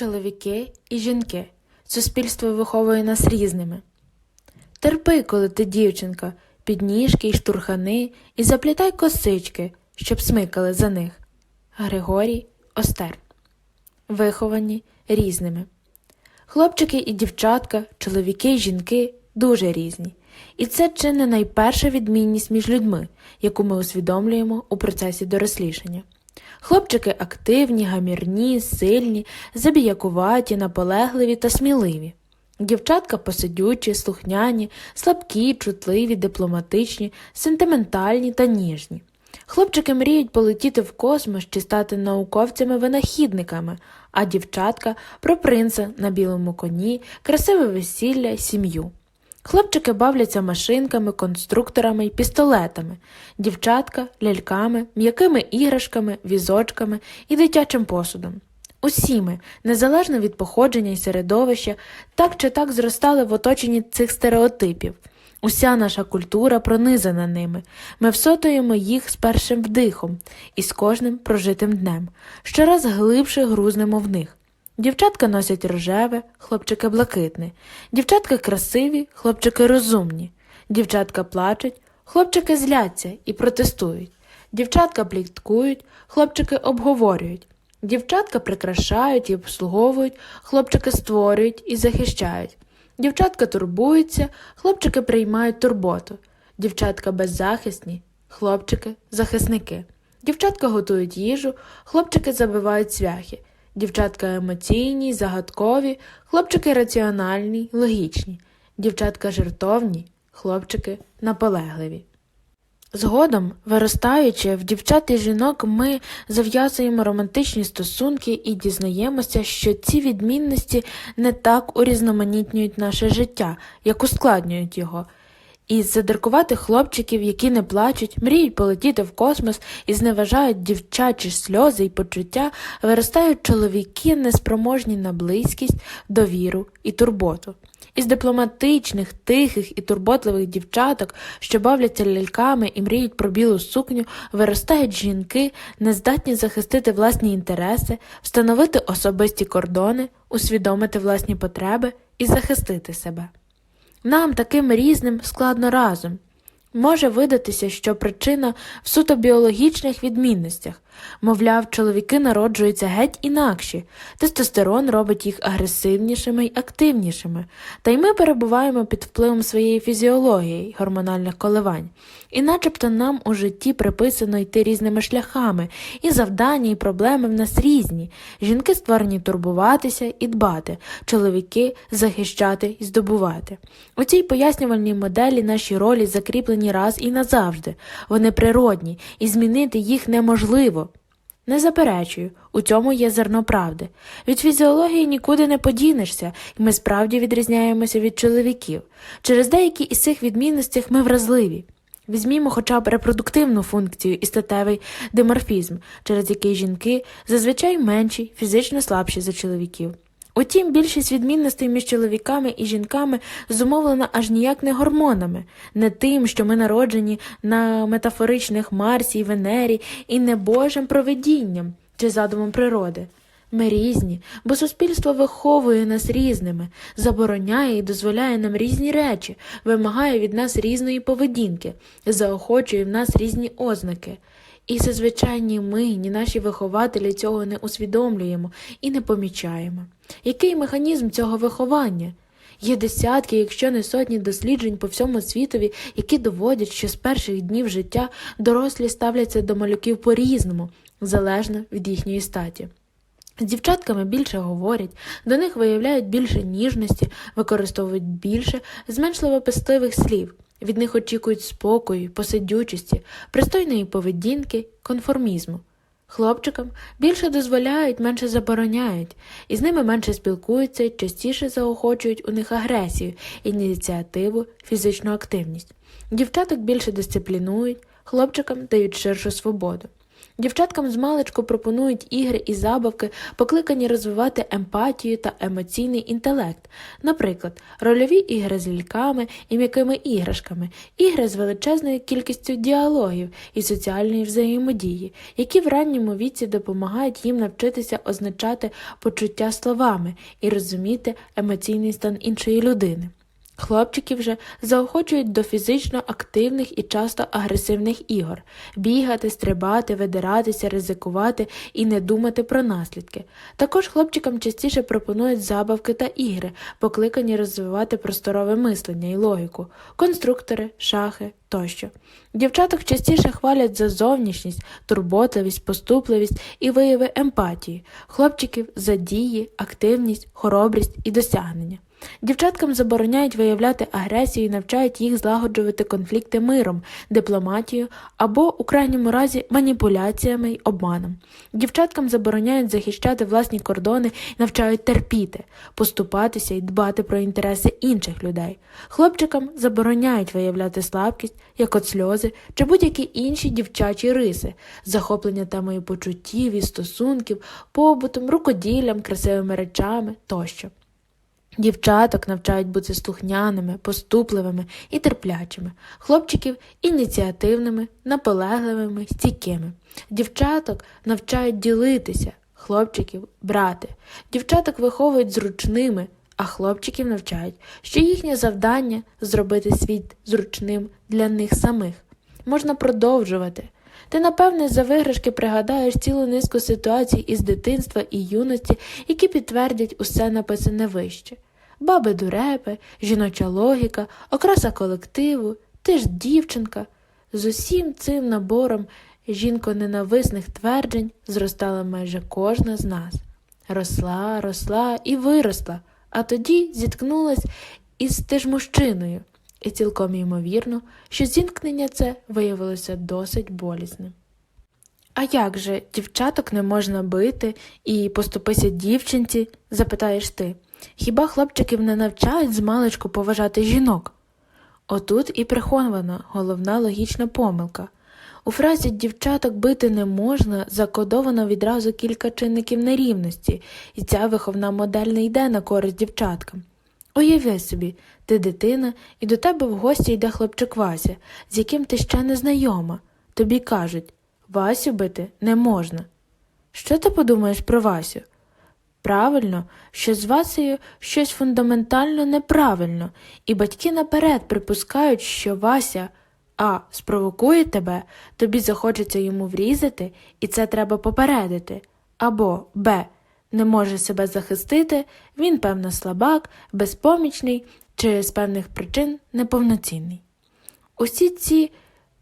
чоловіки і жінки. Суспільство виховує нас різними. Терпи, коли ти дівчинка, підніжки й штурхани, і заплітай косички, щоб смикали за них. Григорій Остер. Виховані різними. Хлопчики і дівчатка, чоловіки й жінки дуже різні. І це чи не найперша відмінність між людьми, яку ми усвідомлюємо у процесі дорослішання. Хлопчики активні, гамірні, сильні, забіякуваті, наполегливі та сміливі. Дівчатка посидючі, слухняні, слабкі, чутливі, дипломатичні, сентиментальні та ніжні. Хлопчики мріють полетіти в космос чи стати науковцями-винахідниками, а дівчатка про принца на білому коні, красиве весілля сім'ю. Хлопчики бавляться машинками, конструкторами й пістолетами, дівчатка ляльками, м'якими іграшками, візочками і дитячим посудом. Усі ми, незалежно від походження й середовища, так чи так зростали в оточенні цих стереотипів. Уся наша культура пронизана ними. Ми всотуємо їх з першим вдихом і з кожним прожитим днем, щораз глибше грузнемо в них. Дівчатка носять рожеве, хлопчики блакитне, дівчатка красиві, хлопчики розумні, дівчатка плачуть, хлопчики зляться і протестують, дівчатка пліткують, хлопчики обговорюють, дівчатка прикрашають і обслуговують, хлопчики створюють і захищають. Дівчатка турбуються, хлопчики приймають турботу, дівчатка беззахисні, хлопчики захисники. Дівчатка готують їжу, хлопчики забивають цвяхи. Дівчатка емоційні, загадкові, хлопчики раціональні, логічні, дівчатка жертовні, хлопчики наполегливі. Згодом, виростаючи, в дівчат і жінок ми зав'язуємо романтичні стосунки і дізнаємося, що ці відмінності не так урізноманітнюють наше життя, як ускладнюють його. Із задиркуватих хлопчиків, які не плачуть, мріють полетіти в космос і зневажають дівчачі сльози і почуття, виростають чоловіки, неспроможні на близькість, довіру і турботу. Із дипломатичних, тихих і турботливих дівчаток, що бавляться ляльками і мріють про білу сукню, виростають жінки, нездатні захистити власні інтереси, встановити особисті кордони, усвідомити власні потреби і захистити себе. Нам таким різним складно разом. Може видатися, що причина в суто біологічних відмінностях. Мовляв, чоловіки народжуються геть інакші, тестостерон робить їх агресивнішими й активнішими, та й ми перебуваємо під впливом своєї фізіології гормональних коливань, і начебто нам у житті приписано йти різними шляхами, і завдання, і проблеми в нас різні. Жінки створені турбуватися і дбати, чоловіки захищати і здобувати. У цій пояснювальній моделі наші ролі закріплені раз і назавжди, вони природні, і змінити їх неможливо. Не заперечую, у цьому є зерно правди. Від фізіології нікуди не подінешся, і ми справді відрізняємося від чоловіків. Через деякі із цих відмінностей ми вразливі. Візьмімо хоча б репродуктивну функцію і статевий диморфізм, через який жінки зазвичай менші, фізично слабші за чоловіків. Утім, більшість відмінностей між чоловіками і жінками зумовлена аж ніяк не гормонами, не тим, що ми народжені на метафоричних Марсі й Венері, і не Божим провидінням чи задумом природи. Ми різні, бо суспільство виховує нас різними, забороняє і дозволяє нам різні речі, вимагає від нас різної поведінки, заохочує в нас різні ознаки. І зазвичай ні ми, ні наші вихователі цього не усвідомлюємо і не помічаємо. Який механізм цього виховання? Є десятки, якщо не сотні досліджень по всьому світові, які доводять, що з перших днів життя дорослі ставляться до малюків по-різному, залежно від їхньої статі. З дівчатками більше говорять, до них виявляють більше ніжності, використовують більше зменшливо пестливих слів. Від них очікують спокою, посидючості, пристойної поведінки, конформізму. Хлопчикам більше дозволяють, менше забороняють, і з ними менше спілкуються частіше заохочують у них агресію, ініціативу, фізичну активність. Дівчаток більше дисциплінують, хлопчикам дають ширшу свободу. Дівчаткам з маличку пропонують ігри і забавки, покликані розвивати емпатію та емоційний інтелект, наприклад, рольові ігри з ляльками і м'якими іграшками, ігри з величезною кількістю діалогів і соціальної взаємодії, які в ранньому віці допомагають їм навчитися означати почуття словами і розуміти емоційний стан іншої людини. Хлопчиків же заохочують до фізично активних і часто агресивних ігор бігати, стрибати, видиратися, ризикувати і не думати про наслідки. Також хлопчикам частіше пропонують забавки та ігри, покликані розвивати просторове мислення і логіку, конструктори, шахи тощо. Дівчаток частіше хвалять за зовнішність, турботливість, поступливість і вияви емпатії, хлопчиків за дії, активність, хоробрість і досягнення. Дівчаткам забороняють виявляти агресію і навчають їх злагоджувати конфлікти миром, дипломатією або, у крайньому разі, маніпуляціями й обманом. Дівчаткам забороняють захищати власні кордони і навчають терпіти, поступатися і дбати про інтереси інших людей. Хлопчикам забороняють виявляти слабкість, як от сльози чи будь-які інші дівчачі риси, захоплення темою почуттів і стосунків, побутом, рукоділлям, красивими речами тощо. Дівчаток навчають бути слухняними, поступливими і терплячими, хлопчиків ініціативними, наполегливими, стійкими. Дівчаток навчають ділитися, хлопчиків брати. Дівчаток виховують зручними, а хлопчиків навчають, що їхнє завдання зробити світ зручним для них самих. Можна продовжувати. Ти, напевне, за виграшки пригадаєш цілу низку ситуацій із дитинства і юності, які підтвердять усе написане вище. Баби дурепи, жіноча логіка, окраса колективу, ти ж дівчинка. З усім цим набором жінко-ненависних тверджень зростала майже кожна з нас. Росла, росла і виросла, а тоді зіткнулась із ти ж мужчиною, і цілком ймовірно, що зіткнення це виявилося досить болісним. А як же дівчаток не можна бити і поступися дівчинці? запитаєш ти. Хіба хлопчиків не навчають змалечку поважати жінок? Отут і прихована головна логічна помилка. У фразі дівчаток бити не можна закодовано відразу кілька чинників нерівності, і ця виховна модель не йде на користь дівчаткам. Уяви собі, ти дитина, і до тебе в гості йде хлопчик Вася, з яким ти ще не знайома. Тобі кажуть Васю бити не можна. Що ти подумаєш про Васю? Правильно, що з Васею щось фундаментально неправильно, і батьки наперед припускають, що Вася а. спровокує тебе, тобі захочеться йому врізати, і це треба попередити, або Б. Не може себе захистити, він, певно, слабак, безпомічний чи з певних причин неповноцінний. Усі ці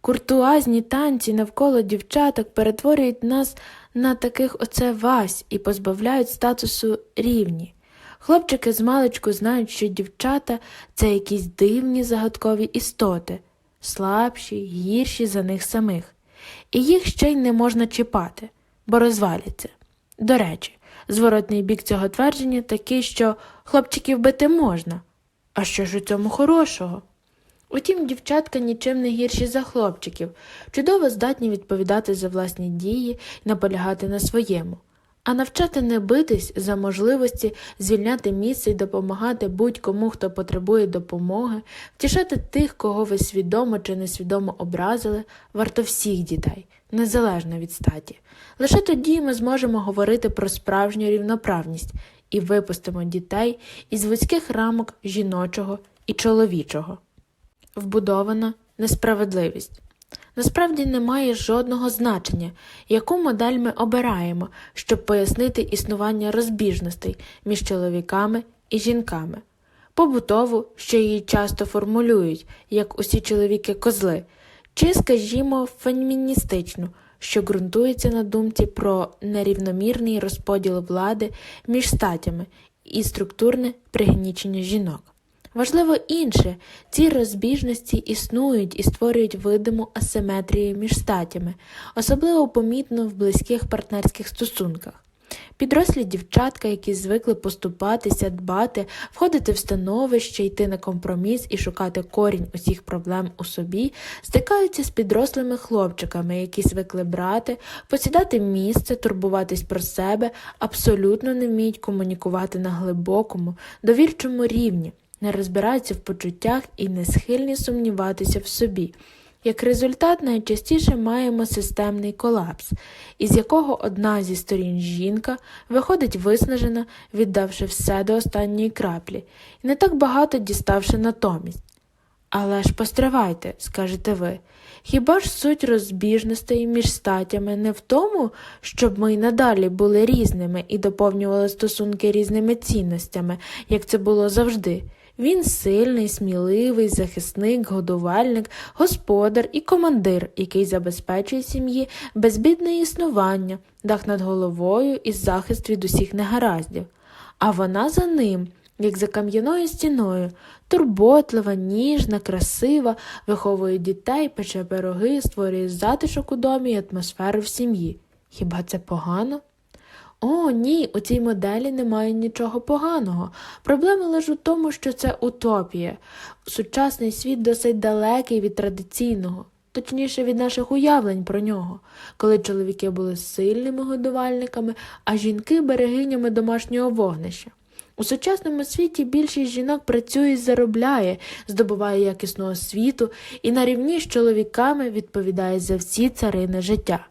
куртуазні танці навколо дівчаток перетворюють нас на таких оце Вась і позбавляють статусу рівні. Хлопчики з маличку знають, що дівчата це якісь дивні загадкові істоти, слабші, гірші за них самих, і їх ще й не можна чіпати, бо розваляться. До речі, зворотний бік цього твердження такий, що хлопчиків бити можна. А що ж у цьому хорошого? Утім, дівчатка нічим не гірші за хлопчиків, чудово здатні відповідати за власні дії і наполягати на своєму, а навчати не битись за можливості звільняти місце і допомагати будь-кому, хто потребує допомоги, втішати тих, кого ви свідомо чи несвідомо образили, варто всіх дітей, незалежно від статі. Лише тоді ми зможемо говорити про справжню рівноправність і випустимо дітей із вузьких рамок жіночого і чоловічого вбудована несправедливість. Насправді немає жодного значення, яку модель ми обираємо, щоб пояснити існування розбіжностей між чоловіками і жінками, побутову, що її часто формулюють, як усі чоловіки козли, чи, скажімо, феміністичну, що ґрунтується на думці про нерівномірний розподіл влади між статями і структурне пригнічення жінок. Важливо інше, ці розбіжності існують і створюють видиму асиметрію між статями, особливо помітно в близьких партнерських стосунках. Підрослі дівчатка, які звикли поступатися, дбати, входити в становище, йти на компроміс і шукати корінь усіх проблем у собі, стикаються з підрослими хлопчиками, які звикли брати, посідати місце, турбуватись про себе, абсолютно не вміють комунікувати на глибокому, довірчому рівні, не розбираються в почуттях і не схильні сумніватися в собі. Як результат, найчастіше маємо системний колапс, із якого одна зі сторін жінка виходить виснажена, віддавши все до останньої краплі, і не так багато діставши натомість. Але ж постривайте, скажете ви, хіба ж суть розбіжностей між статями не в тому, щоб ми й надалі були різними і доповнювали стосунки різними цінностями, як це було завжди? Він сильний, сміливий, захисник, годувальник, господар і командир, який забезпечує сім'ї безбідне існування, дах над головою і захист від усіх негараздів. А вона за ним, як за кам'яною стіною, турботлива, ніжна, красива, виховує дітей, пече пироги, створює затишок у домі і атмосферу в сім'ї. Хіба це погано? О, ні, у цій моделі немає нічого поганого. Проблема лише у тому, що це утопія. Сучасний світ досить далекий від традиційного, точніше від наших уявлень про нього, коли чоловіки були сильними годувальниками, а жінки берегинями домашнього вогнища. У сучасному світі більшість жінок працює і заробляє, здобуває якісну освіту і на рівні з чоловіками відповідає за всі царини життя.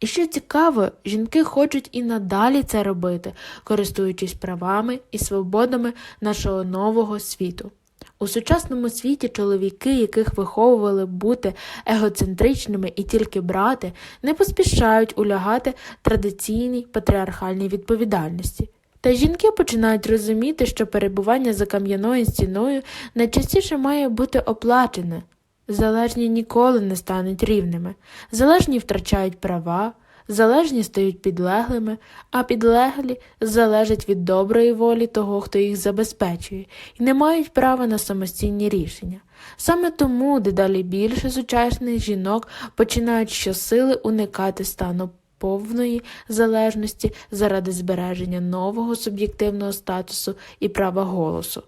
І що цікаво, жінки хочуть і надалі це робити, користуючись правами і свободами нашого нового світу. У сучасному світі чоловіки, яких виховували бути егоцентричними і тільки брати, не поспішають улягати традиційній патріархальній відповідальності. Та жінки починають розуміти, що перебування за кам'яною стіною найчастіше має бути оплачене. Залежні ніколи не стануть рівними, залежні втрачають права, залежні стають підлеглими, а підлеглі залежать від доброї волі того, хто їх забезпечує, і не мають права на самостійні рішення. Саме тому дедалі більше сучасних жінок починають щосили уникати стану повної залежності заради збереження нового суб'єктивного статусу і права голосу.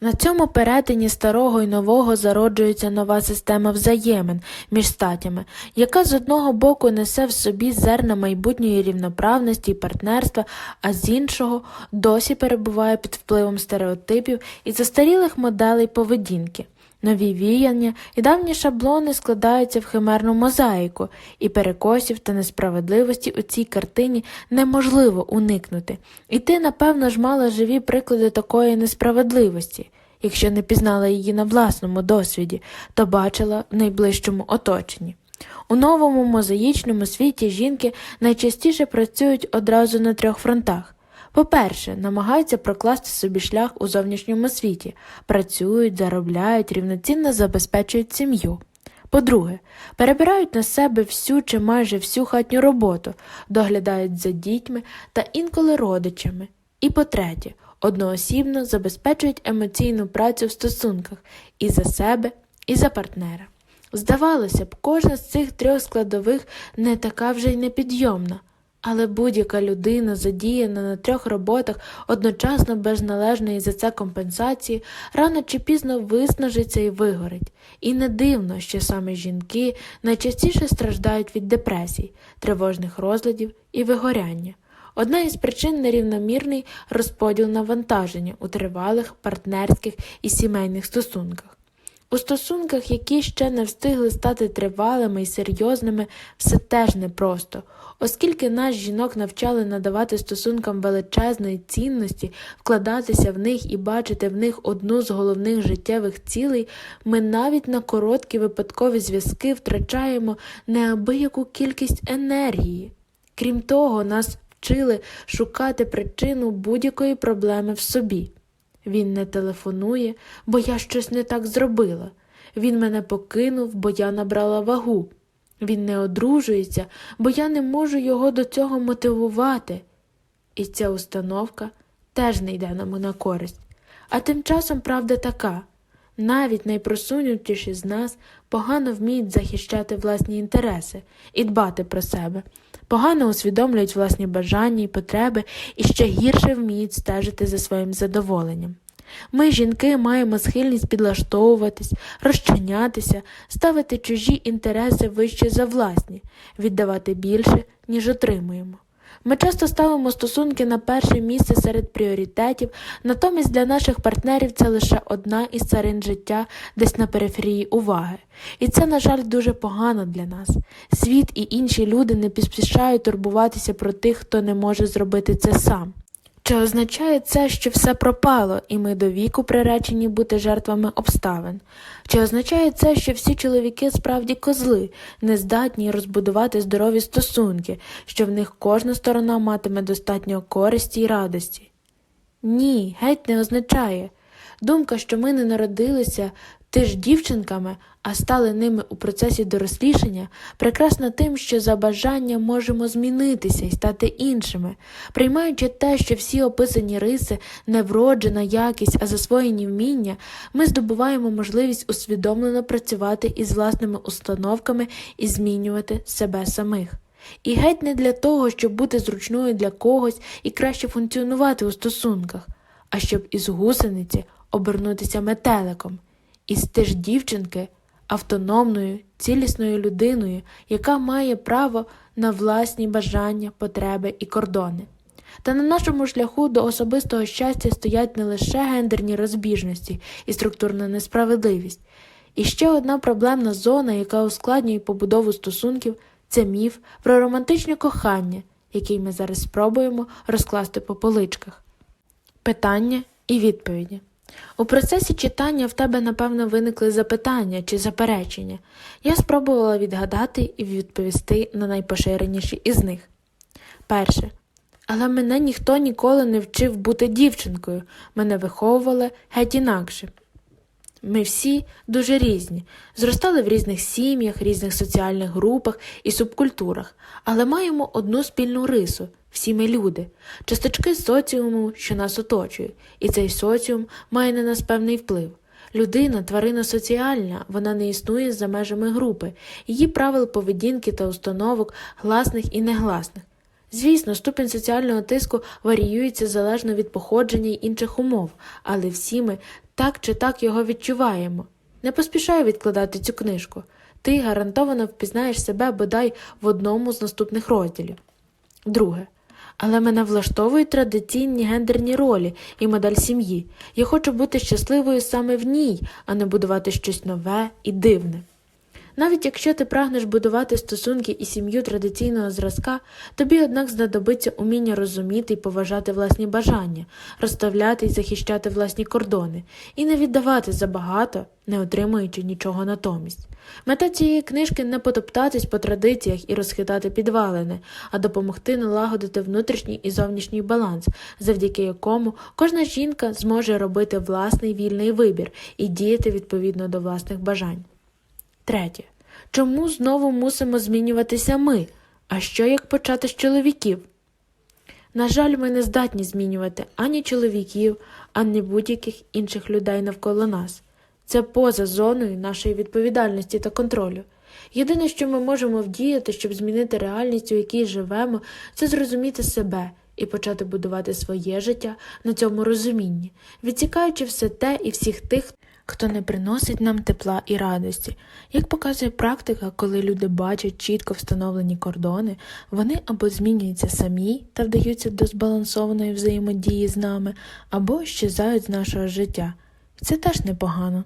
На цьому перетині старого і нового зароджується нова система взаємин між статями, яка з одного боку несе в собі зерна майбутньої рівноправності і партнерства, а з іншого досі перебуває під впливом стереотипів і застарілих моделей поведінки. Нові віяння і давні шаблони складаються в химерну мозаїку, і перекосів та несправедливості у цій картині неможливо уникнути. І ти, напевно ж, мала живі приклади такої несправедливості. Якщо не пізнала її на власному досвіді, то бачила в найближчому оточенні. У новому мозаїчному світі жінки найчастіше працюють одразу на трьох фронтах. По-перше, намагаються прокласти собі шлях у зовнішньому світі, працюють, заробляють, рівноцінно забезпечують сім'ю. По-друге, перебирають на себе всю чи майже всю хатню роботу, доглядають за дітьми та інколи родичами. І по-третє, одноосібно забезпечують емоційну працю в стосунках і за себе, і за партнера. Здавалося б, кожна з цих трьох складових не така вже й непідйомна. Але будь-яка людина, задіяна на трьох роботах одночасно без належної за це компенсації, рано чи пізно виснажиться і вигорить. І не дивно, що саме жінки найчастіше страждають від депресій, тривожних розладів і вигоряння. Одна із причин нерівномірний розподіл навантаження у тривалих партнерських і сімейних стосунках. У стосунках, які ще не встигли стати тривалими і серйозними, все теж непросто, оскільки нас жінок навчали надавати стосункам величезної цінності, вкладатися в них і бачити в них одну з головних життєвих цілей, ми навіть на короткі випадкові зв'язки втрачаємо неабияку кількість енергії. Крім того, нас вчили шукати причину будь-якої проблеми в собі. Він не телефонує, бо я щось не так зробила. Він мене покинув, бо я набрала вагу. Він не одружується, бо я не можу його до цього мотивувати. І ця установка теж не йде нам на користь. А тим часом правда така Навіть найпросунутіші з нас погано вміють захищати власні інтереси і дбати про себе, погано усвідомлюють власні бажання і потреби і ще гірше вміють стежити за своїм задоволенням. Ми, жінки, маємо схильність підлаштовуватись, розчинятися, ставити чужі інтереси вище за власні, віддавати більше, ніж отримуємо. Ми часто ставимо стосунки на перше місце серед пріоритетів, натомість для наших партнерів це лише одна із царин життя десь на периферії уваги. І це, на жаль, дуже погано для нас. Світ і інші люди не поспішають турбуватися про тих, хто не може зробити це сам. Чи означає це, що все пропало, і ми до віку приречені бути жертвами обставин? Чи означає це, що всі чоловіки справді козли, не здатні розбудувати здорові стосунки, що в них кожна сторона матиме достатньо користі й радості? Ні, геть не означає. Думка, що ми не народилися ти ж дівчинками, а стали ними у процесі дорослішання, прекрасна тим, що за бажання можемо змінитися і стати іншими, приймаючи те, що всі описані риси не вроджена якість, а засвоєні вміння, ми здобуваємо можливість усвідомлено працювати із власними установками і змінювати себе самих. І геть не для того, щоб бути зручною для когось і краще функціонувати у стосунках, а щоб із гусениці обернутися метеликом, із теж дівчинки автономною, цілісною людиною, яка має право на власні бажання, потреби і кордони. Та на нашому шляху до особистого щастя стоять не лише гендерні розбіжності і структурна несправедливість. І ще одна проблемна зона, яка ускладнює побудову стосунків, це міф про романтичне кохання, який ми зараз спробуємо розкласти по поличках. Питання і відповіді. У процесі читання в тебе, напевно, виникли запитання чи заперечення. Я спробувала відгадати і відповісти на найпоширеніші із них. Перше. Але мене ніхто ніколи не вчив бути дівчинкою, мене виховували геть інакше. Ми всі дуже різні, зростали в різних сім'ях, різних соціальних групах і субкультурах, але маємо одну спільну рису всі ми люди, часточки соціуму, що нас оточує, і цей соціум має на нас певний вплив. Людина, тварина соціальна, вона не існує за межами групи, її правил поведінки та установок гласних і негласних. Звісно, ступінь соціального тиску варіюється залежно від походження й інших умов, але всі ми так чи так його відчуваємо. Не поспішай відкладати цю книжку. Ти гарантовано впізнаєш себе бодай в одному з наступних розділів. Друге. Але мене влаштовують традиційні гендерні ролі і модель сім'ї. Я хочу бути щасливою саме в ній, а не будувати щось нове і дивне. Навіть якщо ти прагнеш будувати стосунки і сім'ю традиційного зразка, тобі, однак, знадобиться уміння розуміти і поважати власні бажання, розставляти і захищати власні кордони, і не віддавати забагато, не отримуючи нічого натомість. Мета цієї книжки не потоптатись по традиціях і розхитати підвалини, а допомогти налагодити внутрішній і зовнішній баланс, завдяки якому кожна жінка зможе робити власний вільний вибір і діяти відповідно до власних бажань. Третє. Чому знову мусимо змінюватися ми? А що як почати з чоловіків? На жаль, ми не здатні змінювати ані чоловіків, ані будь-яких інших людей навколо нас. Це поза зоною нашої відповідальності та контролю. Єдине, що ми можемо вдіяти, щоб змінити реальність, у якій живемо, це зрозуміти себе і почати будувати своє життя на цьому розумінні, відсікаючи все те і всіх тих, хто не приносить нам тепла і радості. Як показує практика, коли люди бачать чітко встановлені кордони, вони або змінюються самі та вдаються до збалансованої взаємодії з нами, або щезають з нашого життя. Це теж непогано.